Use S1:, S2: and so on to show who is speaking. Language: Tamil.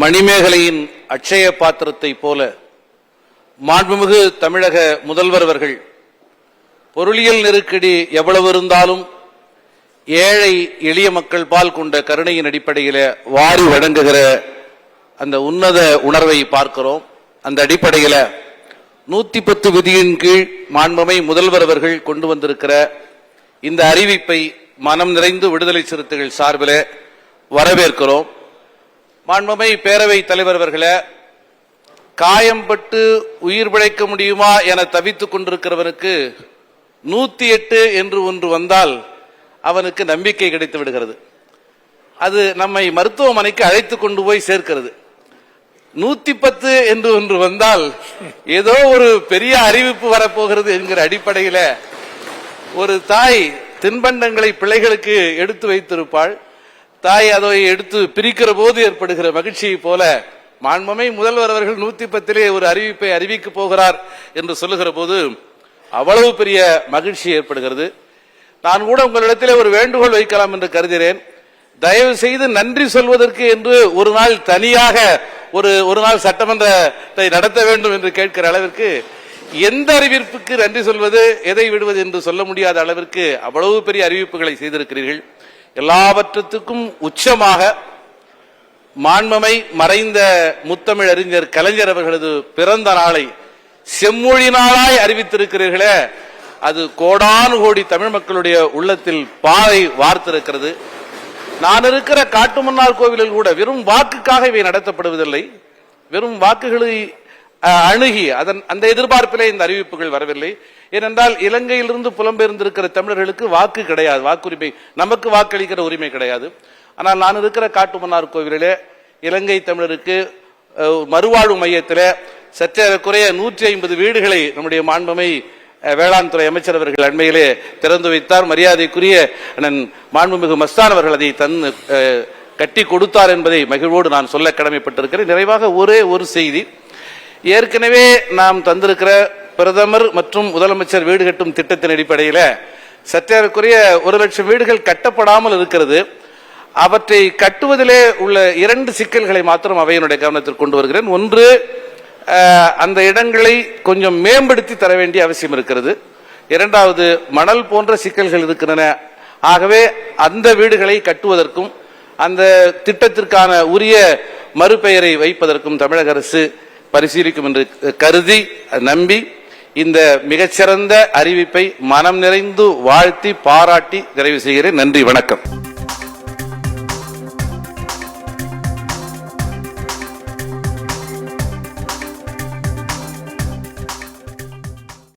S1: மணிமேகலையின் அட்சய பாத்திரத்தை போல மாண்புமிகு தமிழக முதல்வர் அவர்கள் பொருளியல் நெருக்கடி எவ்வளவு இருந்தாலும் ஏழை எளிய மக்கள் பால் கொண்ட கருணையின் அடிப்படையில் வாரி வழங்குகிற அந்த உன்னத உணர்வை பார்க்கிறோம். அந்த அடிப்படையில் நூத்தி பத்து விதியின் கீழ் மாண்புமை முதல்வர் அவர்கள் கொண்டு வந்திருக்கிற இந்த அறிவிப்பை மனம் நிறைந்து விடுதலை சிறுத்தைகள் சார்பில் வரவேற்கிறோம். மாண்புமை பேரவைத் தலைவர் அவர்களே காயம்பட்டு உயிர் பிழைக்க முடியுமா என தவித்துக் கொண்டிருக்கிறவனுக்கு நூத்தி எட்டு என்று ஒன்று வந்தால் அவனுக்கு நம்பிக்கை கிடைத்து விடுகிறது. அது நம்மை மருத்துவமனைக்கு அழைத்து கொண்டு போய் சேர்க்கிறது. நூத்தி பத்து என்று ஒன்று வந்தால் ஏதோ ஒரு பெரிய அறிவிப்பு வரப்போகிறது என்கிற அடிப்படையில ஒரு தாய் தின்பண்டங்களை பிள்ளைகளுக்கு எடுத்து வைத்திருப்பாள். தாய் அதை எடுத்து பிரிக்கிற போது ஏற்படுகிற மகிழ்ச்சியை போல மாண்புமை முதல்வர் அவர்கள் நூத்தி பத்திலே ஒரு அறிவிப்பை அறிவிக்க போகிறார் என்று சொல்லுகிற போது அவ்வளவு பெரிய மகிழ்ச்சி ஏற்படுகிறது. நான் கூட உங்களிடத்திலே ஒரு வேண்டுகோள் வைக்கலாம் என்று கருதுகிறேன். தயவு செய்து நன்றி சொல்வதற்கு என்று ஒரு நாள் தனியாக ஒரு ஒரு நாள் சட்டமன்றத்தை நடத்த வேண்டும் என்று கேட்கிற அளவிற்கு எந்த அறிவிப்புக்கு நன்றி சொல்வது எதை விடுவது என்று சொல்ல முடியாத அளவிற்கு அவ்வளவு பெரிய அறிவிப்புகளை செய்திருக்கிறீர்கள். எல்லாவற்றத்துக்கும் உச்சமாக மாண்பமை மறைந்த முத்தமிழ் அறிஞர் கலைஞர் அவர்களது பிறந்த நாளை செம்மொழி நாளாய் அறிவித்திருக்கிறீர்களே. அது கோடானு கோடி தமிழ் மக்களுடைய உள்ளத்தில் பாதை வார்த்திருக்கிறது. நான் இருக்கிற காட்டுமன்னார் கோவிலில் கூட வெறும் வாக்குக்காக இவை நடத்தப்படுவதில்லை. வெறும் வாக்குகளை அணுகி அதன் அந்த எதிர்பார்ப்பிலே இந்த அறிவிப்புகள் வரவில்லை. ஏனென்றால் இலங்கையிலிருந்து புலம்பெயர்ந்திருக்கிற தமிழர்களுக்கு வாக்கு கிடையாது வாக்குரிமை நமக்கு வாக்களிக்கிற உரிமை கிடையாது. ஆனால் நான் இருக்கிற காட்டுமன்னார் கோவிலிலே இலங்கை தமிழருக்கு மறுவாழ்வு மையத்தில் சற்றேறக்குறைய நூற்றி ஐம்பது வீடுகளை நம்முடைய மாண்புமை வேளாண் துறை அமைச்சர் அவர்கள் அண்மையிலே திறந்து வைத்தார். மரியாதைக்குரிய அண்ணன் மாண்புமிகு மஸ்தான் அவர்கள் அதை தன் கட்டி கொடுத்தார் என்பதை மகிழ்வோடு நான் சொல்ல கடமைப்பட்டிருக்கிறேன். நிறைவாக ஒரே ஒரு செய்தி ஏற்கனவே நாம் தந்திருக்கிற பிரதமர் மற்றும் முதலமைச்சர் வீடு கட்டும் திட்டத்தின் அடிப்படையில் சற்றேறக்குரிய ஒரு லட்சம் வீடுகள் கட்டப்படாமல் இருக்கிறது. அவற்றை கட்டுவதிலே உள்ள இரண்டு சிக்கல்களை மாத்திரம் அவையினுடைய கவனத்தில் கொண்டு வருகிறேன். ஒன்று அந்த இடங்களை கொஞ்சம் மேம்படுத்தி தர வேண்டிய அவசியம் இருக்கிறது. இரண்டாவது மணல் போன்ற சிக்கல்கள் இருக்கின்றன. ஆகவே அந்த வீடுகளை கட்டுவதற்கும் அந்த திட்டத்திற்கான உரிய மறுபெயரை வைப்பதற்கும் தமிழக அரசு பரிசீலிக்கும் என்று கருதி நம்பி இந்த மிகச்சிறந்த அறிவிப்பை மனம் நிறைந்து வாழ்த்தி பாராட்டி நிறைவு செய்கிறேன். நன்றி வணக்கம்.